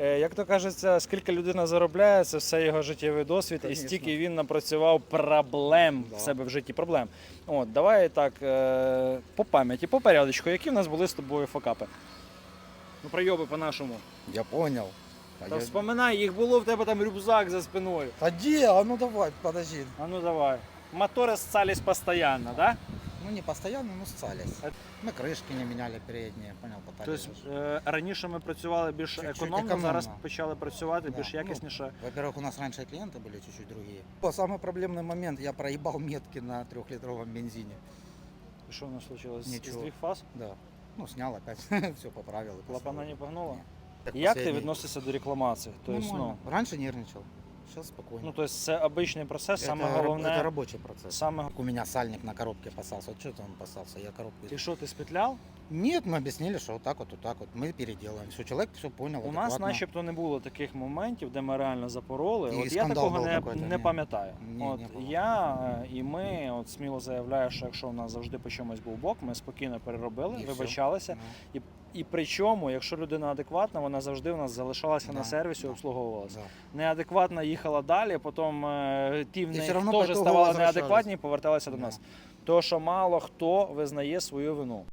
Е, Як то кажеться, скільки людина заробляє, це все його життєвий досвід, і стільки він напрацював проблем Да. в себе в житті. Проблем. От, давай так, е, по пам'яті, по порядочку, які в нас були з тобою факапи? Ну, прийоби по-нашому. Я понял. Та я- вспоминай, їх було в тебе там рюкзак за спиною. А где? А ну давай, подожди. А ну давай. Мотори ссались постоянно, да? Ну не постоянно, но ссались. Это- Мы крышки не меняли передние, понял, пытались. Тобто е, раніше ми працювали більш Чуть-чуть економно, економно. зараз почали працювати Да. більш Ну, якісніше. Во-первых, у нас раньше клиенты были чуть-чуть другие. О, Самый проблемный момент, я проебал метки на трехлитровом бензине. І Що у нас случилось? Нічого. З двох фаз? Да. Ну, снял опять, все поправил. и Клапана поставил. не погнула? Ні. Так Як ти последний. відносишся до рекламації? Тобто, Нормально. Раньше нервничал, сейчас спокойно. ну, тобто це обичний процес, это, саме раб- это головне. рабочий процесс. Саме... У меня сальник на коробке посался. Вот что-то он посался, я коробку... І що, ти спетляв? Нет, мы объяснили, что вот так вот, вот так вот. Мы переделаем. Все, человек все понял. У нас адекватно. начебто не було таких моментів, де ми реально запороли. І От я скандал такого був не, какой-то, не ні. пам'ятаю. Ні, От не було. я е, і ми от сміло заявляю, що якщо у нас завжди по чомусь був бок, ми спокійно переробили, І все. вибачалися. Ну, І причому, якщо людина адекватна, вона завжди у нас залишалася на сервісі, обслуговувалася. да. Неадекватна їхала далі, потім е, ті в неї теж ставали неадекватні і поверталися до Да. нас. То, що мало хто визнає свою вину.